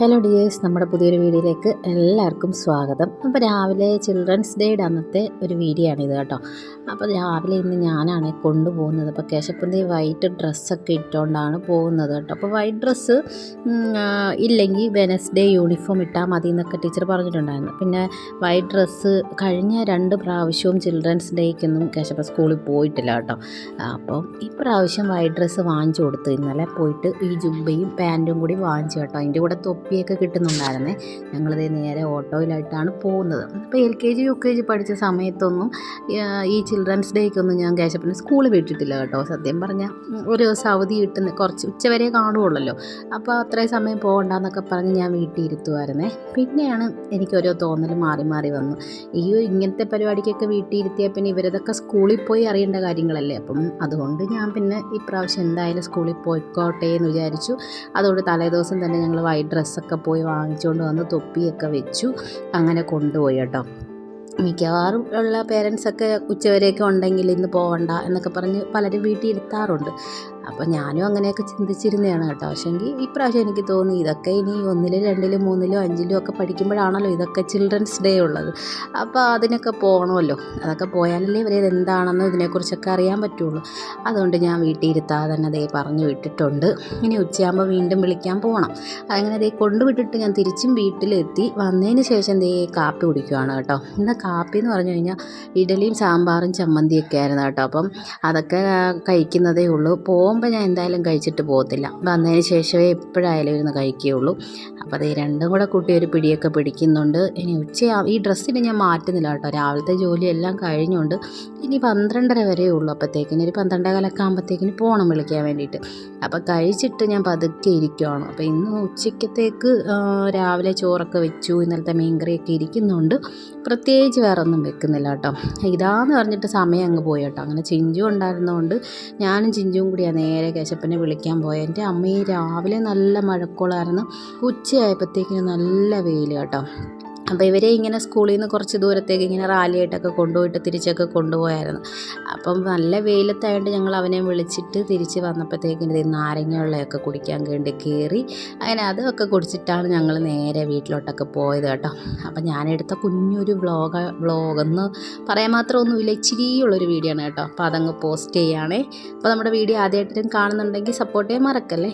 Hello dears നമ്മുടെ പുതിയൊരു വീഡിയോയിലേക്ക് എല്ലാവർക്കും സ്വാഗതം. അപ്പോൾ രാവിലെ ചിൽഡ്രൻസ് ഡേയുടെ അന്നത്തെ ഒരു വീഡിയോ ആണിത് കേട്ടോ. അപ്പോൾ രാവിലെ ഇന്ന് ഞാനാണ് കൊണ്ടുപോകുന്നത്. അപ്പോൾ കേശപ്പന്തി വൈറ്റ് ഡ്രസ്സൊക്കെ ഇട്ടുകൊണ്ടാണ് പോകുന്നത് കേട്ടോ. അപ്പോൾ വൈറ്റ് ഡ്രസ്സ് ഇല്ലെങ്കിൽ വെനസ്ഡേ യൂണിഫോം ഇട്ടാൽ മതി എന്നൊക്കെ ടീച്ചർ പറഞ്ഞിട്ടുണ്ടായിരുന്നു. പിന്നെ വൈറ്റ് ഡ്രസ്സ് കഴിഞ്ഞ രണ്ട് പ്രാവശ്യവും ചിൽഡ്രൻസ് ഡേക്കൊന്നും കേശപ്പ സ്കൂളിൽ പോയിട്ടില്ല കേട്ടോ. അപ്പം ഇപ്രാവശ്യം വൈറ്റ് ഡ്രസ്സ് വാങ്ങിച്ചു കൊടുത്തു. ഇന്നലെ പോയിട്ട് ഈ ജുബയും പാന്റും കൂടി വാങ്ങിച്ചു കേട്ടോ. അതിന്റെ കൂടെ തൊപ്പിയൊക്കെ കിട്ടുന്നുണ്ടായിരുന്നേ. ഞങ്ങളിത് നേരെ ഓട്ടോയിലായിട്ടാണ് പോകുന്നത്. അപ്പോൾ L K G U K G പഠിച്ച സമയത്തൊന്നും ഈ ചിൽഡ്രൻസ് ഡേക്കൊന്നും ഞാൻ കേശപ്പനെ സ്കൂളിൽ വിട്ടിട്ടില്ല കേട്ടോ. സത്യം പറഞ്ഞാൽ ഒരു ദിവസം അവധി കിട്ടുന്ന കുറച്ച് ഉച്ചവരെ കാണുകയുള്ളല്ലോ. അപ്പോൾ അത്രയും സമയം പോകണ്ടെന്നൊക്കെ പറഞ്ഞ് ഞാൻ വീട്ടിൽ ഇരുത്തുമായിരുന്നേ പിന്നെയാണ് എനിക്കൊരോ തോന്നൽ മാറി മാറി വന്നു. ഈ ഇങ്ങനത്തെ പരിപാടിക്കൊക്കെ വീട്ടിൽ ഇരുത്തിയാൽ പിന്നെ ഇവരതൊക്കെ സ്കൂളിൽ പോയി അറിയേണ്ട കാര്യങ്ങളല്ലേ? അപ്പം അതുകൊണ്ട് ഞാൻ പിന്നെ ഇപ്രാവശ്യം എന്തായാലും സ്കൂളിൽ പോയിക്കോട്ടെ എന്ന് വിചാരിച്ചു. അതുകൊണ്ട് തലേദിവസം തന്നെ ഞങ്ങൾ വൈറ്റ് ഡ്രസ്സൊക്കെ പോയി വാങ്ങിച്ചുകൊണ്ട് വന്ന് തൊപ്പിയൊക്കെ വെച്ചു. അങ്ങനെ കൊണ്ടുപോയി കേട്ടോ. മിക്കവാറും ഉള്ള പേരൻസൊക്കെ ഉച്ചവരെയൊക്കെ ഉണ്ടെങ്കിൽ ഇന്ന് പോവണ്ട എന്നൊക്കെ പറഞ്ഞ് പലരും വീട്ടിൽ ഇരുത്താറുണ്ട് അപ്പോൾ ഞാനും അങ്ങനെയൊക്കെ ചിന്തിച്ചിരുന്നതാണ് കേട്ടോ. പക്ഷേങ്കിൽ ഇപ്രാവശ്യം എനിക്ക് തോന്നി ഇതൊക്കെ ഇനി ഒന്നിലും രണ്ടിലും മൂന്നിലും അഞ്ചിലും ഒക്കെ പഠിക്കുമ്പോഴാണല്ലോ ഇതൊക്കെ ചിൽഡ്രൻസ് ഡേ ഉള്ളത്. അപ്പോൾ അതിനൊക്കെ പോകണമല്ലോ അതൊക്കെ പോയാലല്ലേ ഇവരെ എന്താണെന്ന് ഇതിനെക്കുറിച്ചൊക്കെ അറിയാൻ പറ്റുള്ളൂ. അതുകൊണ്ട് ഞാൻ വീട്ടിൽ ഇരുത്താതെ തന്നെ ദേ പറഞ്ഞു വിട്ടിട്ടുണ്ട്. ഇനി ഉച്ചയാകുമ്പോൾ വീണ്ടും വിളിക്കാൻ പോകണം അങ്ങനെ ദേ കൊണ്ടുവിട്ടിട്ട് ഞാൻ തിരിച്ചും വീട്ടിലെത്തി. വന്നതിന് ശേഷം ദേ കാപ്പി കുടിക്കുവാണ് കേട്ടോ. ഇന്ന് കാപ്പി എന്ന് പറഞ്ഞു കഴിഞ്ഞാൽ ഇഡലിയും സാമ്പാറും ചമ്മന്തിയൊക്കെ ആയിരുന്നു കേട്ടോ. അപ്പം അതൊക്കെ കഴിക്കുന്നതേ ഉള്ളൂ. പോകുമ്പോൾ ഞാൻ എന്തായാലും കഴിച്ചിട്ട് പോകത്തില്ല. വന്നതിന് ശേഷമേ എപ്പോഴായാലും ഇരുന്ന് കഴിക്കുകയുള്ളൂ. അപ്പോൾ അത് രണ്ടും കൂടെ കൂട്ടി ഒരു പിടിയൊക്കെ പിടിക്കുന്നുണ്ട്. ഇനി ഉച്ചയാ ഈ ഡ്രസ്സിന് ഞാൻ മാറ്റുന്നില്ല കേട്ടോ. രാവിലത്തെ ജോലിയെല്ലാം കഴിഞ്ഞുകൊണ്ട് ഇനി പന്ത്രണ്ടര വരെ ഉള്ളൂ. അപ്പോഴത്തേക്കിന് ഒരു പന്ത്രണ്ടേ കാലൊക്കെ ആകുമ്പോഴത്തേക്കിന് പോകണം വിളിക്കാൻ വേണ്ടിയിട്ട്. അപ്പോൾ കഴിച്ചിട്ട് ഞാൻ പതുക്കെ ഇരിക്കുവാണ്. അപ്പോൾ ഇന്ന് ഉച്ചയ്ക്കത്തേക്ക് രാവിലെ ചോറൊക്കെ വെച്ചു ഇന്നലത്തെ മീൻകറിയൊക്കെ ഇരിക്കുന്നുണ്ട്. പ്രത്യേകിച്ച് വേറെ ഒന്നും വെക്കുന്നില്ല കേട്ടോ. ഇതാന്ന് പറഞ്ഞിട്ട് സമയം അങ്ങ് പോയി കേട്ടോ. അങ്ങനെ ചിഞ്ചു ഉണ്ടായിരുന്നതുകൊണ്ട് ഞാനും ചിഞ്ചും കൂടിയാണ് നേരെ കേശപ്പനെ വിളിക്കാൻ പോയത് എന്റെ അമ്മയെ രാവിലെ നല്ല മഴക്കോളായിരുന്നു. ഉച്ചയായപ്പോഴത്തേക്കിന് നല്ല വെയിൽ കേട്ടോ. അപ്പോൾ ഇവരെ ഇങ്ങനെ സ്കൂളിൽ നിന്ന് കുറച്ച് ദൂരത്തേക്ക് ഇങ്ങനെ റാലിയായിട്ടൊക്കെ കൊണ്ടുപോയിട്ട് തിരിച്ചൊക്കെ കൊണ്ടുപോയായിരുന്നു. അപ്പം നല്ല വെയിലത്തായതുകൊണ്ട് ഞങ്ങൾ അവനെ വിളിച്ചിട്ട് തിരിച്ച് വന്നപ്പോഴത്തേക്കിന് ഇത് നാരങ്ങ വെള്ളമൊക്കെ കുടിക്കാൻ വേണ്ടി കയറി അങ്ങനെ അതൊക്കെ കുടിച്ചിട്ടാണ് ഞങ്ങൾ നേരെ വീട്ടിലോട്ടൊക്കെ പോയത് കേട്ടോ. അപ്പം ഞാനെടുത്ത കുഞ്ഞൊരു വ്ളോഗ് വ്ളോഗെന്ന് പറയാൻ മാത്രമൊന്നുമില്ല ഇച്ചിരിയുള്ളൊരു വീഡിയോ ആണ് കേട്ടോ. അപ്പോൾ അതങ്ങ് പോസ്റ്റ് ചെയ്യുകയാണേ. അപ്പോൾ നമ്മുടെ വീഡിയോ ആദ്യമായിട്ടും കാണുന്നുണ്ടെങ്കിൽ സപ്പോർട്ട് ചെയ്യാൻ മറക്കല്ലേ?